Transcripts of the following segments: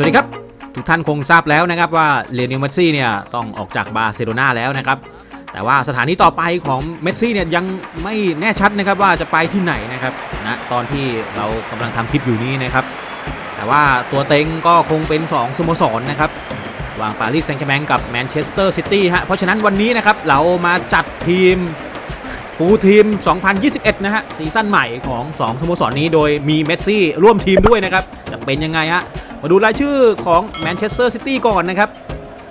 สวัสดีครับ ทุกท่านคงทราบแล้วนะครับว่าเลนียลเมสซี่เนี่ยต้องออกจากบาร์เซโลนาแล้วนะครับ แต่ว่าสถานีต่อไปของเมสซี่เนี่ยยังไม่แน่ชัดนะครับว่าจะไปที่ไหนนะครับณตอนที่เรากำลังทำคลิปอยู่นี้นะครับ แต่ว่าตัวเต็งก็คงเป็น 2สโมสรนะครับวางปารีสแซงต์แชร์แมงกับแมนเชสเตอร์ซิตี้ฮะเพราะฉะนั้นวันนี้นะครับเรามาจัดทีมฟูลทีม 2021 นะฮะซีซั่นใหม่ของ2สโมสรนี้โดยมีเมสซี่ร่วมทีมด้วยนะครับ จะเป็นยังไงฮะ มาดูรายชื่อของแมนเชสเตอร์ซิตี้ก่อนนะครับ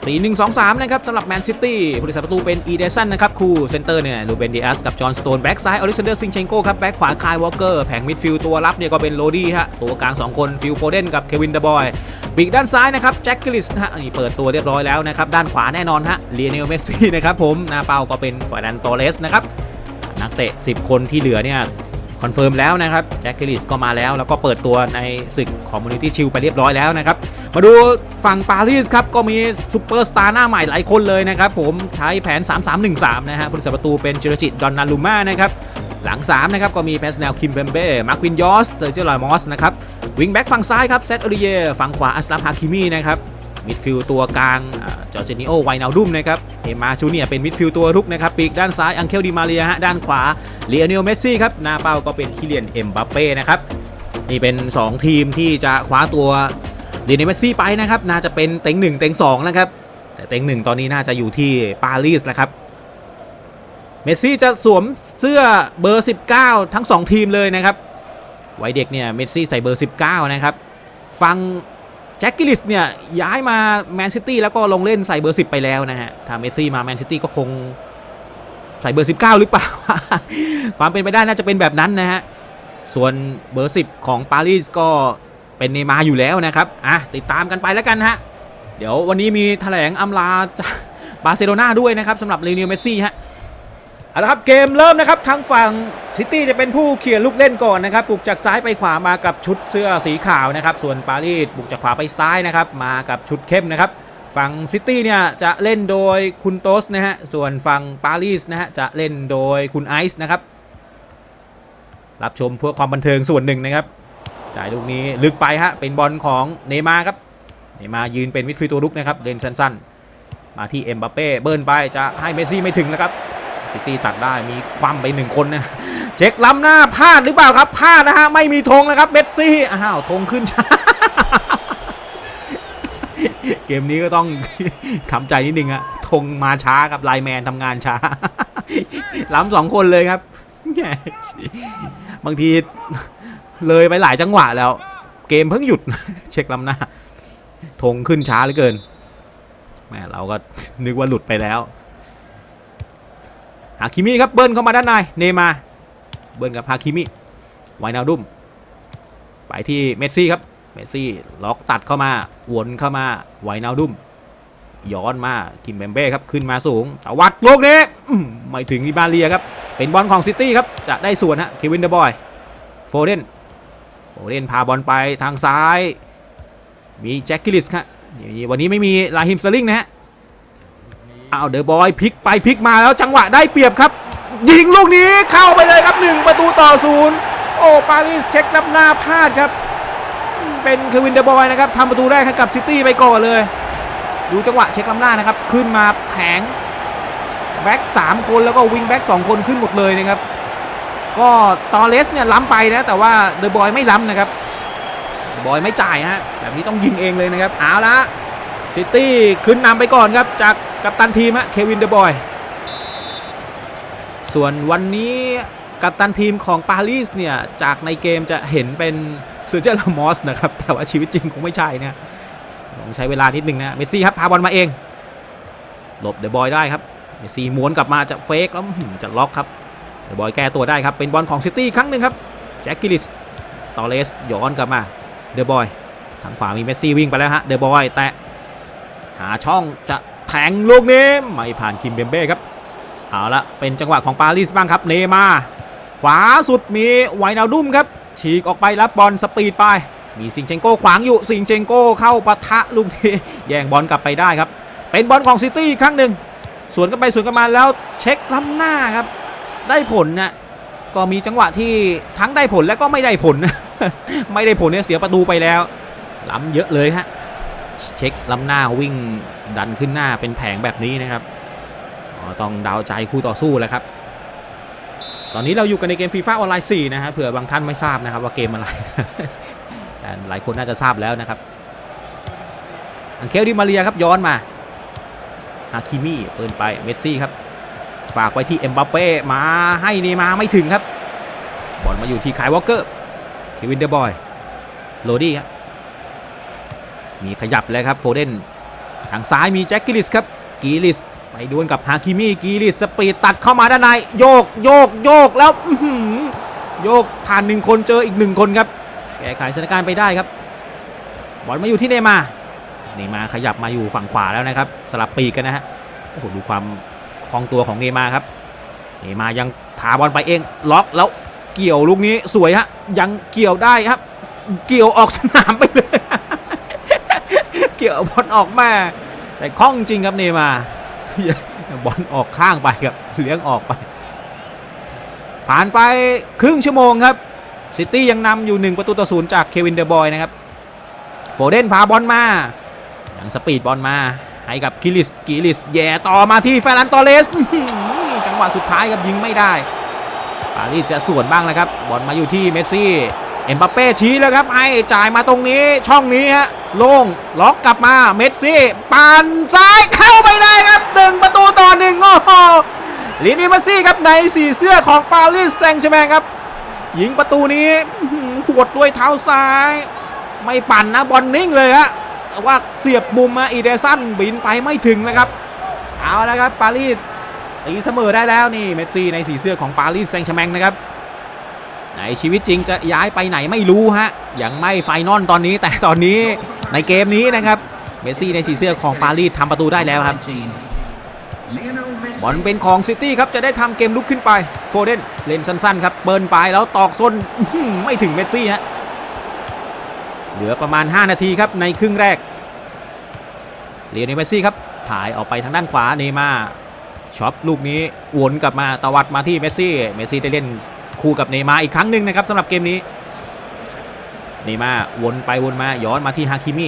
4-1-2-3 นะครับสำหรับแมนซิตี้ผู้รักษาประตูเป็นอีเดสันนะครับคู่เซนเตอร์เนี่ยลูเบนดิอัสกับจอห์นสโตนแบ็กซ้ายอล็กซานเดอร์ซิงเชนโกครับแบ็กขวาคายวอลเกอร์แผงมิดฟิลด์ตัวรับเนี่ยก็เป็นโรดี้ฮะตัวกลาง 2 คนฟิลโฟเดนกับเควินเดบอยปีกด้านซ้ายนะครับแจ็คกิลิสฮะนี่เปิดตัวเรียบร้อยแล้วนะครับด้านขวาแน่นอนฮะเลียเนลเมสซี่นะครับผมหน้าเป้าก็เป็นฟอร์นันโตเลสนะครับนักเตะ 10 คนที่เหลือเนี่ย คอนเฟิร์มแล้วนะครับแจ็คกิลิสก็มาแล้วแล้วก็เปิดตัวในศึกคอมมูนิตี้ชิลไปเรียบร้อยแล้วนะครับ มาดูฝั่งปารีสครับ ก็มีซูเปอร์สตาร์หน้าใหม่หลายคนเลยนะครับผมใช้แผน 3-3-1-3 นะฮะผู้รักษาประตูเป็นเจอร์จิตดอนนาลูมานะครับหลัง 3 นะครับ ก็มีแพสแนลคิมเบมเบ้มาร์ควินยอสเตอร์เจอร์ลอยมอสนะครับวิงแบ็กฝั่งซ้ายครับเซตอริเยฝั่งขวาอัสลาฟฮาคิมีนะครับมิดฟิลด์ตัวกลาง จอร์เจนิโอไวนาดุมนะครับเอมาจูเนียเป็นมิดฟิลด์ตัวรุกนะครับปีกด้านซ้ายอังเคลดิมาเรียฮะด้านขวาเลโอเนลเมสซี่ครับหน้าเป้าก็เป็นคิเลียนเอ็มบัปเป้นะครับนี่เป็น 2 ทีมที่จะคว้าตัวเลโอเนลเมสซี่ไปนะครับน่าจะเป็นเต็ง1เต็ง2นะครับแต่เต็ง1 ตอนนี้น่าจะอยู่ที่ปารีสนะครับเมสซี่จะสวมเสื้อเบอร์ 19 ทั้ง 2 ทีมเลยนะครับวัยเด็กเนี่ยเมสซี่ใส่เบอร์ 19 นะครับ ฟัง แจ็คกิลิสเนี่ยย้ายมาแมนซิตี้แล้วก็ลงเล่นใส่เบอร์ 10 ไปแล้วนะฮะถ้าเมสซี่มาแมนซิตี้ก็คงใส่เบอร์ 19 หรือเปล่า ความเป็นไปได้น่าจะเป็นแบบนั้นนะฮะ ส่วนเบอร์ 10 ของปารีสก็เป็นเนย์มาอยู่แล้วนะครับ อะ ติดตามกันไปแล้วกันฮะ เดี๋ยววันนี้มีแถลงอำลาจากบาร์เซโลนาด้วยนะครับสำหรับเลเนียลเมสซี่ฮะ เอาละครับเกมเริ่มนะครับทางฝั่งซิตี้จะเป็นผู้เขี่ยลูกเล่นก่อนนะครับบุกจากซ้ายไปขวามากับชุดเสื้อสีขาวนะครับส่วนปารีสบุกจากขวาไปซ้ายนะครับมากับชุดเข้มนะครับฝั่งซิตี้เนี่ยจะเล่นโดยคุณโตสนะฮะส่วนฝั่งปารีสนะฮะจะเล่นโดยคุณไอซ์นะครับรับชมเพื่อความบันเทิงส่วนหนึ่งนะครับจ่ายลูกนี้ลึกไปฮะเป็นบอลของเนย์มาครับเนย์มายืนเป็นมิดฟิลด์ตัวรุกนะครับเล่นสั้นๆ มาที่เอ็มบัปเป้เบิร์นไปจะให้เมสซี่ไม่ถึงนะครับ ซิตี้ตัดได้มีคว่ำไปหนึ่งคนนะเช็คล้ำหน้าพลาดหรือเปล่าครับพลาดนะฮะไม่มีธงนะครับเมสซี่อ้าวธงขึ้นช้าเกมนี้ก็ต้องทำใจนิดนึงอะธงมาช้ากับไลแมนทำงานช้า ล้ำสองคนเลยครับ บางทีเลยไปหลายจังหวะแล้ว เกมเพิ่งหยุด เช็คล้ำหน้าธงขึ้นช้าเหลือเกินแหมเราก็นึกว่าหลุดไปแล้ว ฮาคิมิครับเบิ้ลเข้ามาด้านในเนมาเบิ้ลกับฮาคิมิไวนาลดุมไปที่เมสซี่ครับเมสซี่ล็อกตัดเข้ามาวนเข้ามาไวนาลดุมย้อนมากิมเบมเบ้ครับขึ้นมาสูงตวัดลูกนี้ไม่ถึงอิบาเลียครับเป็นบอลของซิตี้ครับจะได้ส่วนฮะเควินเดบอยโฟเดนโฟเดนพาบอลไปทางซ้าย มีแจ็คกิลิสครับวันนี้ไม่มีลาฮิมสลิงนะฮะ เอาเดอะบอยพลิกไปพลิกมาแล้วจังหวะได้เปรียบครับ ยิงลูกนี้เข้าไปเลยครับ 1 ประตูต่อศูนย์โอ้ปารีสเช็คนับหน้าพลาดครับ เป็นเควินเดอะบอยนะครับทำประตูแรกให้กับซิตี้ไปก่อนเลย ดูจังหวะเช็คลำหน้านะครับ ขึ้นมาแผงแบ็ก3คนแล้วก็วิงแบ็ก2คนขึ้นหมดเลยนะครับ ก็ตอเลสเนี่ยล้ำไปนะแต่ว่าเดอะบอยไม่ล้ำนะครับบอยไม่จ่ายฮะแบบนี้ต้องยิงเองเลยนะครับเอาละ ซิตี้ขึ้นนำไปก่อนครับ จากกัปตันทีมฮะเควินเดบอย ส่วนวันนี้กัปตันทีมของปารีสเนี่ย จากในเกมจะเห็นเป็นซูเจอร์ลามอสนะครับ แต่ว่าชีวิตจริงคงไม่ใช่นะต้องใช้เวลานิดนึงนะ เมสซี่ครับ พาบอลมาเอง หลบเดบอยได้ครับ เมสซี่ม้วนกลับมาจะเฟกแล้วจะล็อกครับ เดบอยแก้ตัวได้ครับ เป็นบอลของซิตี้ครั้งหนึ่งครับ แจ็คกิลิสตอเลสย้อนกลับมา เดบอย ทางขวามีเมสซี่วิ่งไปแล้วฮะ เดบอยแตะ หาช่องจะแทงลูกนี้ไม่ผ่านคิมเบมเบ้ครับ เอาละเป็นจังหวะของปารีสบ้างครับเนย์มาขวาสุดมีไวนาดุมครับ ฉีกออกไปรับบอลสปีดไป มีซิงเชงโก้ขวางอยู่ซิงเชงโก้เข้าปะทะลูกนี้แย่งบอลกลับไปได้ครับ เป็นบอลของซิตี้อีกครั้งหนึ่งสวนกันไปสวนกันมาแล้วเช็คล้ำหน้าครับ ได้ผลนะก็มีจังหวะที่ทั้งได้ผลและก็ไม่ได้ผล ไม่ได้ผลเนี่ยเสียประตูไปแล้วล้ำเยอะเลยฮะ เช็คล้ำหน้าวิ่งดันขึ้นหน้าเป็นแผงแบบนี้นะครับต้องดาวใจคู่ต่อสู้แล้วครับ ตอนนี้เราอยู่กันในเกมฟีฟ่าออนไลน์4นะฮะเผื่อบางท่านไม่ทราบนะครับว่าเกมอะไรแต่หลายคนน่าจะทราบแล้วนะครับ อังเคลดิมาเรียครับย้อนมาฮาคิมิเปิดไปเมสซี่ครับ ฝากไว้ที่เอ็มบัปเป้มาให้เนย์มาไม่ถึงครับบอลมาอยู่ที่คายวอลเกอร์เควินเดบอยโรดี้ครับ มีขยับแล้วครับโฟเดนทางซ้ายมีแจ็คกิลิสครับกีลิสไปดวลกับฮาคิมิกีลิสสปีดตัดเข้ามาด้านในโยกโยกโยกแล้วโยกผ่านหนึ่งคนเจออีกหนึ่งคนครับ แก้ไขสถานการณ์ไปได้ครับบอลมาอยู่ที่เนมาเนมาขยับมาอยู่ฝั่งขวาแล้วนะครับ สลับปีกกันนะฮะโอ้โหดูความคล่องตัวของเนมาครับเนมายังพาบอลไปเองล็อกแล้วเกี่ยวลูกนี้สวยฮะยังเกี่ยวได้ครับ เกี่ยวออกสนามไปเลย เกี่ยวบอลออกมาแต่คล่องจริงครับเนมาบอลออกข้างไปครับเลี้ยงออกไป ผ่านไปครึ่งชั่วโมงครับซิตี้ยังนำอยู่ 1 ประตูต่อศูนย์จากเควินเดอบอยนะครับโฟเดนพาบอลมายังสปีดบอลมา ให้กับกิลิสกิลิสแย่ต่อมาที่แฟรันตอเลสจังหวะสุดท้ายครับยิงไม่ได้ปารีสจะส่วนบ้างแล้วครับ บอลมาอยู่ที่เมสซี่ เอ็มบัปเป้ชี้แล้วครับให้จ่ายมาตรงนี้ช่องนี้ฮะโล่งล็อกกลับมาเมสซี่ปานซ้ายเข้าไปได้ครับหนึ่งประตูต่อหนึ่งโอ้โหลินีเมสซี่ครับในสีเสื้อของปารีสแซงต์แชร์แมงครับยิงประตูนี้หวดด้วยเท้าซ้าย ไม่ปั่นนะบอลนิ่งเลยฮะว่าเสียบมุมมาอีเดสันบินไปไม่ถึงนะครับ เอาละครับปารีสตีเสมอได้แล้วนี่เมสซี่ในสีเสื้อของปารีสแซงต์แชร์แมงนะครับ ในชีวิตจริงจะย้ายไปไหนไม่รู้ฮะยังไม่ไฟนอลตอนนี้ แต่ตอนนี้ในเกมนี้นะครับเมสซี่ในสีเสื้อของปารีสทำประตูได้แล้วครับบอลเป็นของซิตี้ครับจะได้ทำเกมลุกขึ้นไปโฟเดนเล่นสั้นๆครับเบิร์นไปแล้วตอกส้นไม่ถึงเมสซี่ฮะเหลือประมาณ 5 นาทีครับในครึ่งแรกเลียนเมสซี่ครับถ่ายออกไปทางด้านขวาเนมาช็อปลูกนี้วนกลับมาตวัดมาที่เมสซี่เมสซี่ได้เล่น คู่กับเนมาอีกครั้งหนึ่งนะครับสำหรับเกมนี้เนมาวนไปวนมาย้อนมาที่ฮาคิมิ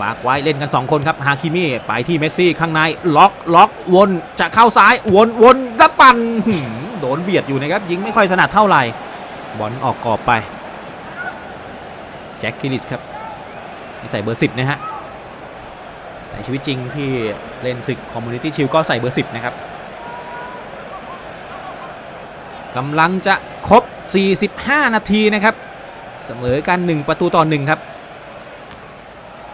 ฝากไว้เล่นกัน 2 คนครับฮาคิมิไปที่เมสซี่ข้างในล็อกล็อกวนจะเข้าซ้ายวนวนแล้วปั่นโดนเบียดอยู่นะครับยิงไม่ค่อยถนัดเท่าไหร่บอลออกกรอบไปแจ็คคิลิสครับใส่เบอร์ 10 นะฮะในชีวิตจริงที่เล่นศึกคอมมูนิตี้ชิลก็ใส่เบอร์ 10 นะครับ กำลังจะครบ 45 นาทีนะครับ เสมอกัน 1 ประตูต่อ 1 ครับ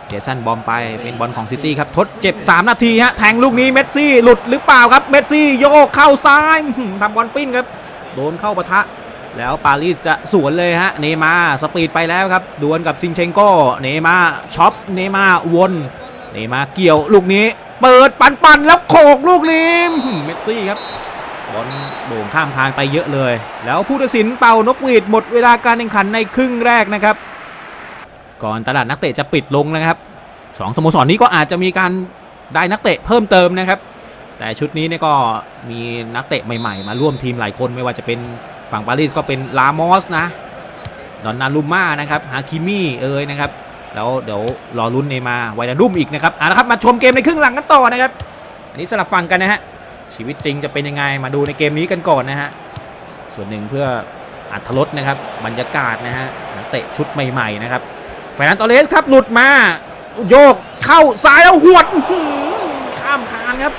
เดซันบอมไปเป็นบอลของซิตี้ครับ ทดเจ็บ 3 นาทีฮะแทงลูกนี้เมสซี่หลุดหรือเปล่าครับ เมสซี่โยกเข้าซ้ายทำบอลปิ้นครับ โดนเข้าปะทะ แล้วปารีสจะสวนเลยฮะ เนมาสปีดไปแล้วครับ ดวลกับซินเชงโกเนมาช็อป เนมาวนเนมาเกี่ยวลูกนี้ เปิดปันปันๆแล้วโขกลูกนี้เมสซี่ครับ บอลโด่งข้ามคานไปเยอะเลย แล้วผู้ตัดสินเป่านกหวีดหมดเวลาการแข่งขันในครึ่งแรกนะครับ ก่อนตลาดนักเตะจะปิดลงนะครับสองสโมสรนี้ก็อาจจะมีการได้นักเตะเพิ่มเติมนะครับ แต่ชุดนี้เนี่ยก็มีนักเตะใหม่ๆ มาร่วมทีมหลายคนไม่ว่าจะเป็นฝั่งปารีสก็เป็นลามอสนะดอนนารุม่านะครับฮาคิมี่เอ้ยนะครับแล้วเดี๋ยวรอลุ้นเนมาไวนาดุมอีกนะครับเอาละครับมาชมเกมในครึ่งหลังกันต่อนะครับ อันนี้สลับฟังกันนะฮะ ชีวิตจริงจะเป็นยังไงมาดูในเกมนี้กันก่อนนะฮะส่วนหนึ่งเพื่ออัธรสนะครับบรรยากาศนะฮะนักเตะชุดใหม่ๆนะครับแฟนตอเลสครับหลุดมาโยกเข้าซ้ายแล้วหวดข้ามคานครับ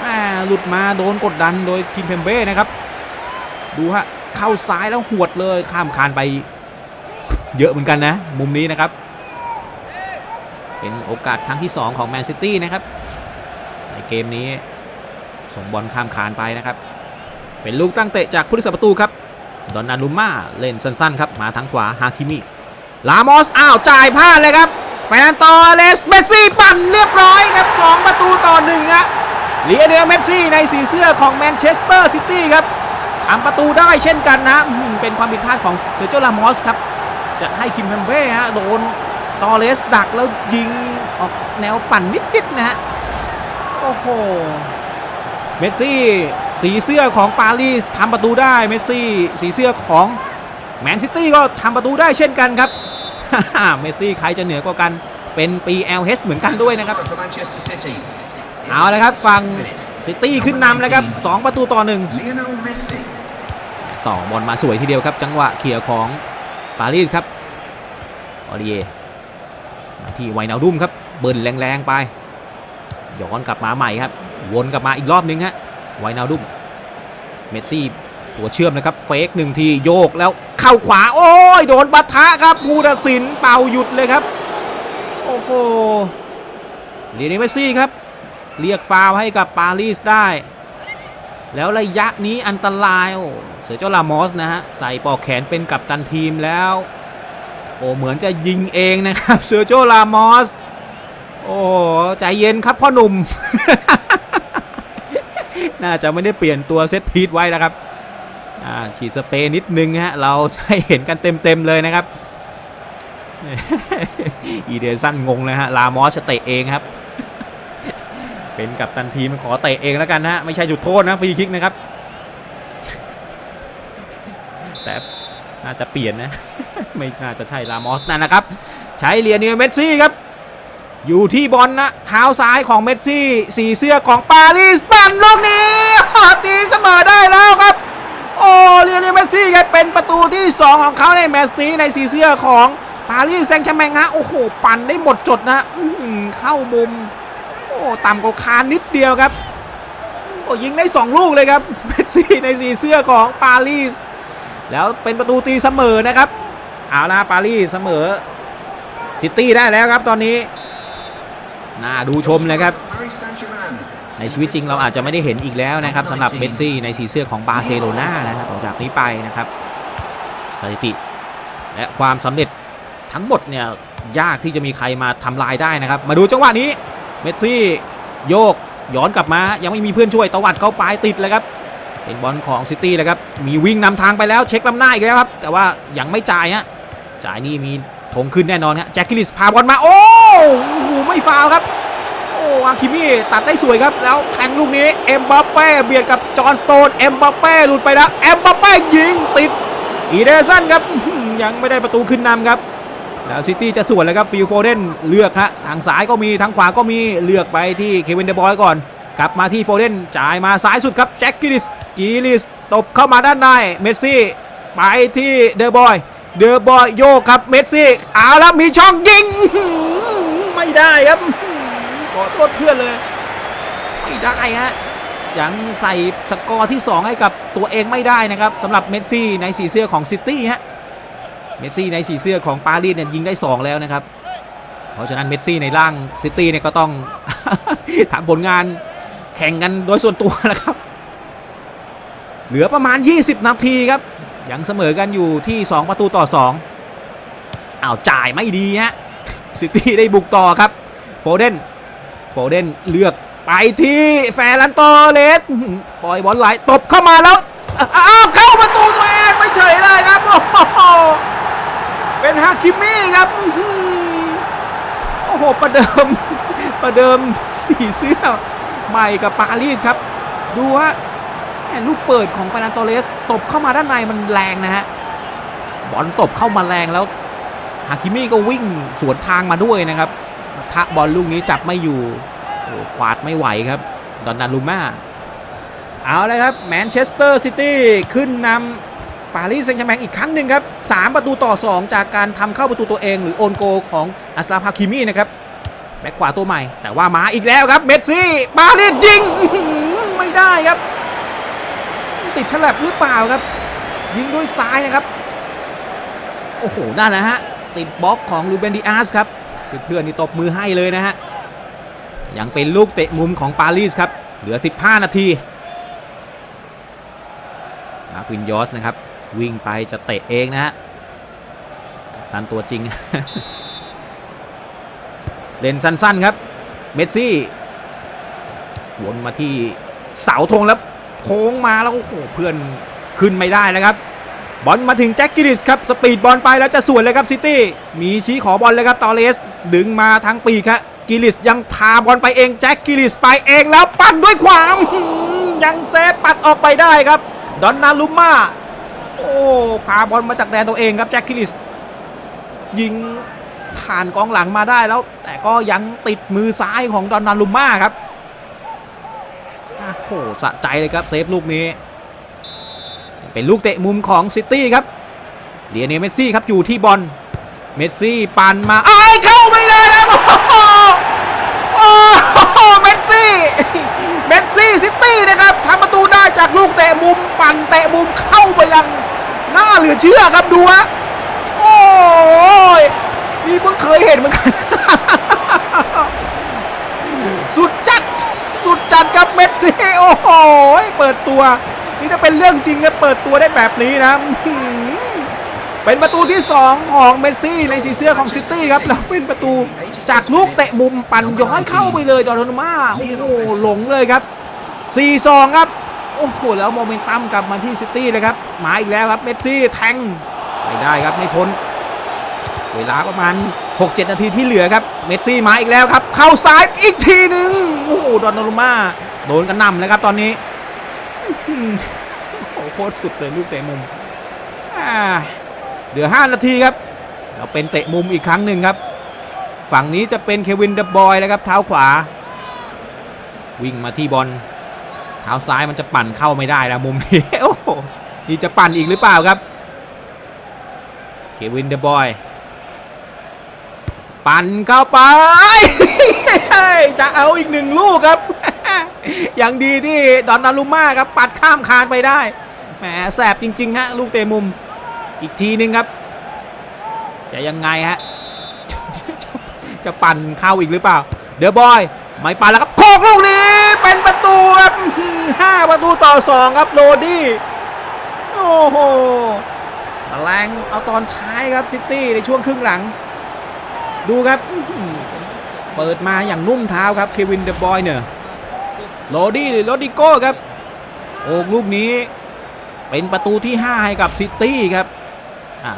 หม่หลุดมาโดนกดดันโดยคิมเพมเบ้นะครับ ดูฮะเข้าซ้ายแล้วหวดเลยข้ามคานไป เยอะเหมือนกันนะ มุมนี้นะครับ เป็นโอกาสครั้งที่ 2 ของแมนซิตี้นะครับ ในเกมนี้ ส่งบอลข้ามคานไปนะครับ เป็นลูกตั้งเตะจากผู้รักษาประตูครับ ดอนนารุม่าเล่นสั้นๆครับ มาทางขวาฮาคิมิ ลามอส อ้าว จ่ายพลาดเลยครับ แฟนตอเลส เมสซี่ปั่นเรียบร้อยครับ 2 ประตูต่อหนึ่งฮะเลียเดลเมสซี่ในสีเสื้อของแมนเชสเตอร์ซิตี้ครับทำประตูได้เช่นกันนะ เป็นความผิดพลาดของเซอร์เจลามอสครับ จะให้คิมเบมเบ้ฮะโดนตอเลสดักแล้วยิงออกแนวปั่นนิดๆนะฮะ โอ้โห เมสซี่สีเสื้อของปารีสทำประตูได้เมสซี่สีเสื้อของแมนซิตี้ก็ทำประตูได้เช่นกันครับเมสซี่ใครจะเหนือกว่ากันเป็นปี LH เหมือนกันด้วยนะครับ For Manchester City. เอาเลยครับฝั่งซิตี้ขึ้นนำแล้วครับ 2 ประตูต่อหนึ่ง Lionel Messi. ต่อบอลมาสวยทีเดียวครับ จังหวะเขี่ยของปารีสครับออริเยมาที่ไวนาดุมครับ เบิร์นแรงๆไปย้อนกลับมาใหม่ครับ วนกลับมาอีกรอบนึงฮะไวนาดุมเมสซี่ตัวเชื่อมนะครับ เฟกหนึ่งทีโยกแล้วเข้าขวา โอ้ย โดนบัตทะครับผู้ตัดสินเป่าหยุดเลยครับ โอ้โหเลียนเมสซี่ครับ เรียกฟาวให้กับปารีสได้ แล้วระยะนี้อันตราย โอ้เสือเจ้าลามอสนะฮะ ใส่ปอกแขนเป็นกัปตันทีมแล้ว โอ้เหมือนจะยิงเองนะครับเสือเจ้าลามอส โอ้ใจเย็นครับพ่อหนุ่ม น่าจะไม่ได้เปลี่ยนตัวเซตพีทไว้แล้วครับฉีดสเปรย์นิดนึงฮะเราให้เห็นกันเต็มๆเลยนะครับอีเดสันงงเลยฮะลามอสจะเตะเองครับ เป็นกับตันทีมขอเตะเองแล้วกันนะฮะไม่ใช่จุดโทษนะฟรีคิกนะครับ แต่น่าจะเปลี่ยนนะ ไม่น่าจะใช่ลามอสนั่นนะครับ ใช้เลียเนียเมสซี่ครับ อยู่ที่บอลนะเท้าซ้ายของเมสซี่สีเสื้อของปารีสปั่นลูกนี้ตีเสมอได้แล้วครับ โอ้เลียนียเมสซี่ครับเป็นประตูที่ 2 ของเขาในแมตช์นี้ในสีเสื้อของปารีสแซงต์แชร์แมงฮะโอ้โห ปั่นได้หมดจดนะอืเข้ามุม โอ้ต่ำกว่าคานนิดเดียวครับโอ้ยิงได้ 2 ลูกเลยครับเมสซี่ในสีเสื้อของปารีสแล้วเป็นประตูตีเสมอนะครับ เอาละปารีสเสมอซิตี้ได้แล้วครับตอนนี้ น่าดูชมเลยครับ ในชีวิตจริงเราอาจจะไม่ได้เห็นอีกแล้วนะครับสำหรับเมสซี่ในสีเสื้อของบาร์เซโลนานะครับต่อจากนี้ไปนะครับสถิติ และความสำเร็จทั้งหมดเนี่ยยากที่จะมีใครมาทำลายได้นะครับ มาดูจังหวะนี้เมสซี่โยกย้อนกลับมา ยังไม่มีเพื่อนช่วยตวัดเข้าไปติดเลยครับเป็นบอลของซิตี้เลยครับ มีวิ่งนำทางไปแล้วเช็คลำหน้าอีกแล้วครับ แต่ว่ายังไม่จ่ายฮะจ่ายนี่มี ธงขึ้นแน่นอนฮะแจ็คกิลิสพาบอลมาโอ้โหไม่ฟาวครับ โอ้อาคิมี่ตัดได้สวยครับ แล้วแทงลูกนี้เอ็มบัปเป้เบียดกับจอห์นสโตนเอ็มบัปเป้หลุดไปแล้วเอ็มบัปเป้ยิงติดอีเดสันครับยังไม่ได้ประตูขึ้นนำครับ แล้วซิตี้จะสวนเลยครับฟิลโฟเดนเลือกฮะทางซ้ายก็มีทางขวาก็มีเลือกไปที่เควินเดบอยก่อนกลับมาที่โฟเดนจ่ายมาซ้ายสุดครับแจ็คกิลิสกิลิสตบเข้ามาด้านในเมสซี่ไปที่เดอบอย เดอบอยโยกครับเมสซี่เอาแล้วมีช่องยิง ไม่ได้ครับ ขอโทษเพื่อนเลย ไม่ได้ฮะยังใส่สกอร์ที่ 2 ให้กับตัวเองไม่ได้นะครับสำหรับเมสซี่ในสีเสื้อของซิตี้ฮะเมสซี่ในสีเสื้อของปารีสเนี่ยยิงได้ 2 แล้วนะครับ เพราะฉะนั้นเมสซี่ในร่างซิตี้เนี่ยก็ต้องทำผลงานแข่งกันโดยส่วนตัวนะครับ เหลือประมาณ 20 นาทีครับ ยังเสมอกันอยู่ที่ 2 ประตูต่อ 2อ้าวจ่ายไม่ดีฮะซิตี้ได้บุกต่อครับโฟเดนโฟเดนเลือกไปที่แฟรันโตเลสปล่อยบอลไหลตบเข้ามาแล้วอ้าวเข้าประตูตัวเองไม่เฉยเลยครับโอ้โหเป็นฮาคิมี่ครับโอ้โหประเดิมประเดิมสีเสื้อใหม่กับปารีสครับ ดูฮะ ลูกเปิดของฟานันโตเลสตบเข้ามาด้านในมันแรงนะฮะบอลตบเข้ามาแรงแล้วฮาคิมี่ก็วิ่งสวนทางมาด้วยนะครับทะบอลลูกนี้จับไม่อยู่โอ้กวาดไม่ไหวครับดอนนารูม่าเอาเลยครับแมนเชสเตอร์ซิตี้ขึ้นนำปารีสแซงต์แชร์แมงอีกครั้งหนึ่งครับ 3 ประตูต่อ 2 จากการทำเข้าประตูตัวเอง หรือโอนโกของอัสลาฟฮาคิมี่นะครับแบ็กขวาตัวใหม่ แต่ว่ามาอีกแล้วครับ เมสซี่ปารีสยิง ไม่ได้ครับ ติดฉลับหรือเปล่าครับ ยิงด้วยซ้ายนะครับ โอ้โหนั่นแหละฮะ ติดบล็อกของลูเบนดิอาสครับ เพื่อนๆนี่ตบมือให้เลยนะฮะ ยังเป็นลูกเตะมุมของปารีสครับ เหลือ 15 นาที มาร์ควินยอสนะครับ วิ่งไปจะเตะเองนะฮะตันตัวจริง เล่นสั้นๆครับ เมสซี่วนมาที่เสาธงแล้ว โค้งมาแล้วโอ้โหเพื่อนขึ้นไม่ได้นะครับ บอลมาถึงแจ็คกิลิสครับสปีดบอลไปแล้วจะสวนเลยครับซิตี้มีชี้ขอบอลเลยครับตอเลสดึงมาทางปีกครับกิลิสยังพาบอลไปเองแจ็คกิลิสไปเองแล้วปั่นด้วยขวามยังเซฟปัดออกไปได้ครับดอนนารุม่าโอ้พาบอลมาจากแดนตัวเองครับแจ็คกิลิสยิงผ่านกองหลังมาได้แล้ว แต่ก็ยังติดมือซ้ายของดอนนารุมม่าครับ โอ้โหสะใจเลยครับเซฟลูกนี้ เป็นลูกเตะมุมของซิตี้ครับเลียเนเมสซี่ครับอยู่ที่บอลเมสซี่ปั่นมาอ้ายเข้าไม่ได้แล้วโอ้โหโอ้โหเมสซี่เมสซี่ซิตี้นะครับทำประตูได้จากลูกเตะมุมปั่นเตะมุมเข้าไปยังหน้าเหลือเชื่อครับดูฮะโอ้ยนี่เพิ่งเคยเห็นเหมือนกัน สุดจัด สุด จัดครับเมสซี่โอ้โหเปิดตัว นี่ถ้าเป็นเรื่องจริงนะเปิดตัวได้แบบนี้นะเป็นประตูที่ 2 ของเมสซี่ในสีเสื้อของซิตี้ครับแล้วเป็นประตูจากลูกเตะมุมปั่นย้อยเข้าไปเลยดอร์ทมาโอ้โหหลงเลยครับ 4-2 ครับโอ้โหแล้วโมเมนตัมกลับมาที่ซิตี้เลยครับมาอีกแล้วครับเมสซี่แทงไม่ได้ครับไม่พ้นเวลาประมาณ 6-7 นาทีที่เหลือครับ เมสซี่มาอีกแล้วครับ เข้าซ้ายอีกทีหนึ่งโอ้โหดอนนารุม่าโดนกันนำเลยครับตอนนี้โอ้โหโคตรสุดเลยลูกเตะมุมเหลือ 5 นาทีครับ เราเป็นเตะมุมอีกครั้งหนึ่งครับ ฝั่งนี้จะเป็นเควินเดอะบอยแล้วครับ เท้าขวา วิ่งมาที่บอลเท้าซ้ายมันจะปั่นเข้าไม่ได้แล้วมุมนี้โอ้โหนี่จะปั่นอีกหรือเปล่าครับ เควินเดอะบอย ปั่นเข้าไป จะเอาอีกหนึ่งลูกครับ อย่างดีที่ดอนนารุม่าครับ ปัดข้ามคานไปได้ แหมแสบจริง ๆ ฮะ ลูกเตะมุม อีกทีนึงครับ จะยังไงฮะจะจะปั่นเข้าอีกหรือเปล่า เดอะบอย ไม่ปั่นแล้วครับ โคกลูกนี้ เป็นประตูครับห้าประตูต่อสองครับโรดี้โอ้โหแรงเอาตอนท้ายครับซิตี้ในช่วงครึ่งหลัง ดูครับเปิดมาอย่างนุ่มเท้าครับเควินเดบอยเนี่ยโรดี้หรือโรดิโก้ครับโอ้ลูกนี้เป็นประตูที่ 5 ให้กับซิตี้ครับอ่า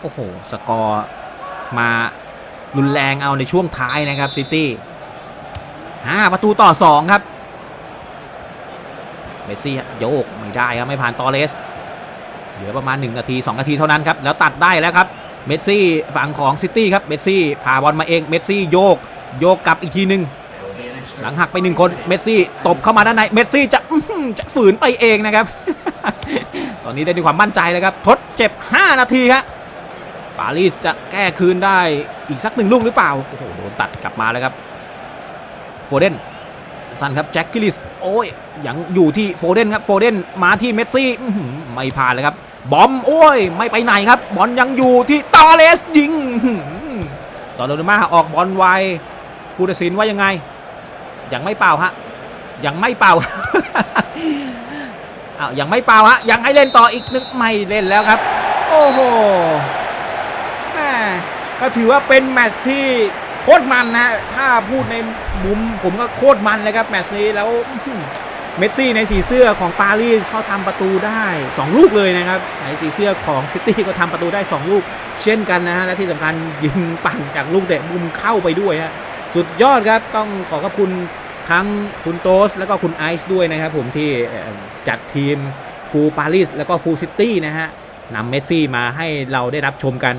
โอ้โห สกอร์มารุนแรงเอาในช่วงท้ายนะครับซิตี้ห้าประตูต่อ 2 ครับเมสซี่โยกไม่ได้ครับไม่ผ่านตอเรสเหลือประมาณ 1 นาที 2 นาทีเท่านั้นครับ แล้วตัดได้แล้วครับ เมสซี่ฝั่งของซิตี้ครับเมสซี่พาบอลมาเองเมสซี่โยกโยกกลับอีกทีหนึ่งหลังหักไปหนึ่งคนเมสซี่ตบเข้ามาด้านในเมสซี่จะจะฝืนไปเองนะครับ ตอนนี้ได้ด้วยความมั่นใจแล้วครับ ทดเจ็บ 5 นาทีครับปารีสจะแก้คืนได้อีกสักหนึ่งลูกหรือเปล่าโอ้โหโดนตัดกลับมาแล้วครับโฟเดนสั้นครับแจ็คกิลิสโอ้ยยังอยู่ที่โฟเดนครับโฟเดนมาที่เมสซี่ไม่ผ่านเลยครับ บอมโอ้ย ไม่ไปไหนครับ บอลยังอยู่ที่ตอเลสยิงอื้อหือตอนโดนมาออกบอลไวผู้ตัดสินว่ายังไง ยังไม่เป่าฮะ ยังไม่เป่าอ้าวยังไม่เป่าฮะ ยังให้เล่นต่ออีกนึงไม่เล่นแล้วครับ โอ้โหแม่ก็ถือว่าเป็นแมตช์ที่โคตรมันนะ ถ้าพูดในมุมผมก็โคตรมันเลยครับแมตช์นี้แล้ว เมสซี่ในสีเสื้อของปารีสเขาทำประตูได้ 2 ลูกเลยนะครับในสีเสื้อของซิตี้ก็ทำประตูได้ 2 ลูก เช่นกันนะฮะและที่สำคัญยิงปั่นจากลูกเตะมุมเข้าไปด้วยฮะสุดยอดครับต้องขอขอบคุณทั้งคุณโตส แล้วก็คุณไอซ์ด้วยนะครับผมที่จัดทีมฟูลปารีสแล้วก็ฟูลซิตี้นะฮะนำเมสซี่มาให้เราได้รับชมกัน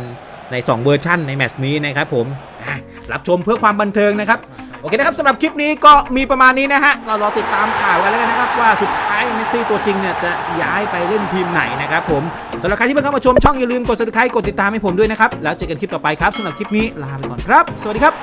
ใน 2 เวอร์ชั่นในแมตช์นี้นะครับผมรับชมเพื่อความบันเทิงนะครับ โอเคนะครับสำหรับคลิปนี้ก็มีประมาณนี้นะฮะก็รอติดตามข่าวกันแล้วกันนะครับว่าสุดท้ายเมสซี่ตัวจริงเนี่ยจะย้ายไปเล่นทีมไหนนะครับผมสำหรับใครที่เพิ่งเข้ามาชมช่องอย่าลืมกด subscribe กดติดตามให้ผมด้วยนะครับแล้วเจอกันคลิปต่อไปครับสำหรับคลิปนี้ลาไปก่อนครับ สวัสดีครับ